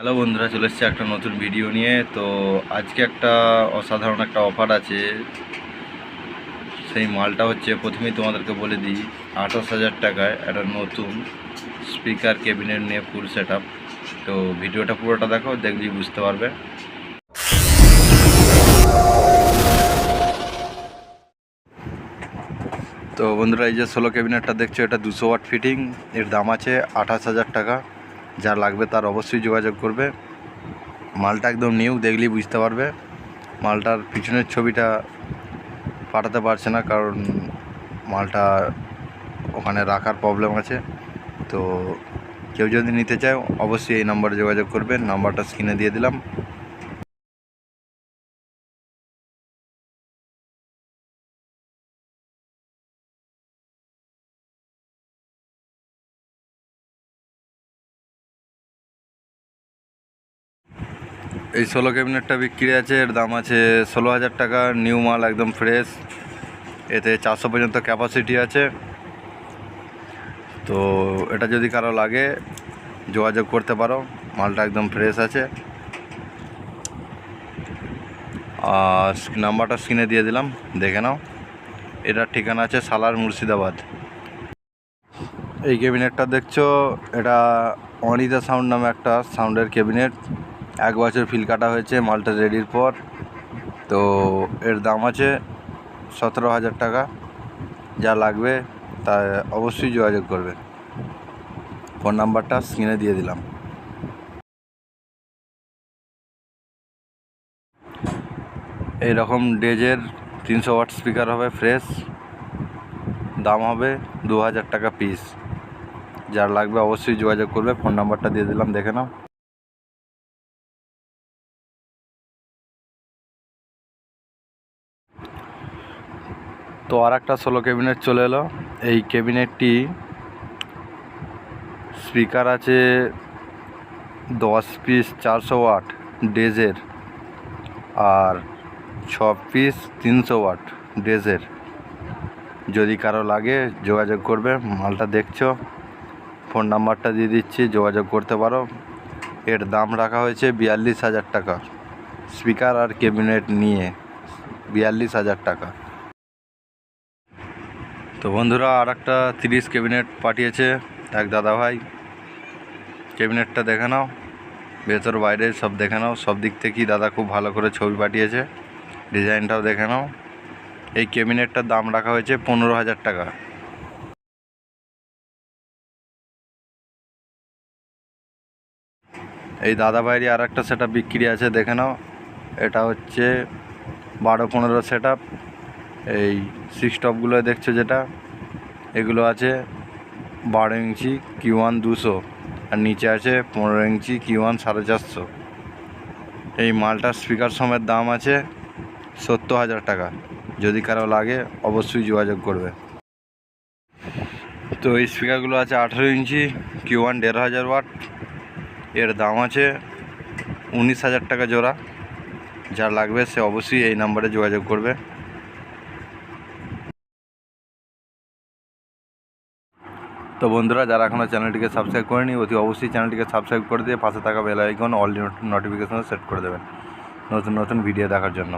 Hello বন্ধুরা, চলে এসেছে একটা নতুন ভিডিও নিয়ে। তো আজকে একটা অসাধারণ একটা অফার আছে। সেই মালটা হচ্ছে প্রথমেই তোমাদেরকে বলে দিই, আঠাশ হাজার টাকায় একটা নতুন স্পিকার ক্যাবিনেট নিয়ে ফুল সেট তো ভিডিওটা পুরোটা দেখো দেখবি বুঝতে পারবে। তো বন্ধুরা, এই যে ষোলো ক্যাবিনেটটা দেখছ, এটা দুশো ওয়াট ফিটিং এর দাম আছে আঠাশ হাজার টাকা। যা লাগবে তার অবশ্যই যোগাযোগ করবে। মালটা একদম নিউ, দেখলেই বুঝতে পারবে। মালটার পিছনের ছবিটা পাঠাতে পারছে না কারণ মালটা ওখানে রাখার প্রবলেম আছে। তো কেউ যদি নিতে চায়, অবশ্যই এই নাম্বারে যোগাযোগ করবে। নাম্বারটা স্ক্রিনে দিয়ে দিলাম। এই ষোলো ক্যাবিনেটটা বিক্রি আছে, এর দাম আছে ষোলো হাজার টাকা, নিউ মাল একদম ফ্রেশ এতে চারশো পর্যন্ত ক্যাপাসিটি আছে। তো এটা যদি কারও লাগে, যোগাযোগ করতে পারো, মালটা একদম ফ্রেশ আছে। আর নাম্বারটা স্ক্রিনে দিয়ে দিলাম, দেখে নাও। এটার ঠিকানা আছে সালার মুর্শিদাবাদ। এই ক্যাবিনেটটা দেখছ, এটা অনিতা সাউন্ড নামে একটা সাউন্ডের ক্যাবিনেট। এক বছর ফিল কাটা হয়েছে, মালটা রেডির পর। তো এর দাম আছে সতেরো হাজার টাকা। যা লাগবে তা অবশ্যই যোগাযোগ করবে ফোন নাম্বারটা স্ক্রিনে দিয়ে দিলাম। এই রকম ডেজের তিনশো ওয়াট স্পিকার হবে ফ্রেশ দাম হবে দু হাজার টাকা পিস যার লাগবে অবশ্যই যোগাযোগ করবে। ফোন নাম্বারটা দিয়ে দিলাম, দেখে নাও। তো আর একটা ষোলো ক্যাবিনেট চলে এলো। এই ক্যাবিনেটটি স্পিকার আছে দশ পিস চারশো ওয়াট ডেজের আর ছ পিস তিনশো ওয়াট ডেজের যদি কারও লাগে যোগাযোগ করবে, মালটা দেখছ ফোন নাম্বারটা দিয়ে দিচ্ছি, যোগাযোগ করতে পারো। এর দাম রাখা হয়েছে বিয়াল্লিশ হাজার টাকা। স্পিকার আর ক্যাবিনেট নিয়ে বিয়াল্লিশ হাজার টাকা। তো বন্ধুরা আর একটা তিরিশ ক্যাবিনেট পাঠিয়েছে এক দাদা ভাই ক্যাবিনেটটা দেখে নাও, ভেতর, বাইরে সব দেখে নাও, সব দিক থেকেই দাদা খুব ভালো করে ছবি পাঠিয়েছে, ডিজাইনটাও দেখে নাও। এই ক্যাবিনেটটার দাম রাখা হয়েছে পনেরো হাজার টাকা। এই দাদা ভাইয়েরই আর একটা সেট বিক্রি আছে, দেখে নাও। এটা হচ্ছে বারো পনেরো সেট এই সিক্স টপগুলো দেখছ যেটা? এগুলো আছে বারো ইঞ্চি কিউ ওয়ান দুশো আর নিচে আছে পনেরো ইঞ্চি কিউ ওয়ান সাড়ে চারশো। এই মালটার স্পিকার সমেত দাম আছে সত্তর হাজার টাকা। যদি কারও লাগে অবশ্যই যোগাযোগ করবে। তো এই স্পিকারগুলো আছে আঠেরো ইঞ্চি কিউ ওয়ান দেড় হাজার ওয়াট এর দাম আছে উনিশ হাজার টাকা জোড়া। যার লাগবে সে অবশ্যই এই নাম্বারে যোগাযোগ করবে। তো বন্ধুরা, যারা এখনও চ্যানেলটিকে সাবস্ক্রাইব করেনি, অতি অবশ্যই চ্যানেলটিকে সাবস্ক্রাইব করে দিয়ে পাশে থাকা bell icon all notification set করে দেবেন। নতুন নতুন ভিডিও দেখার জন্য।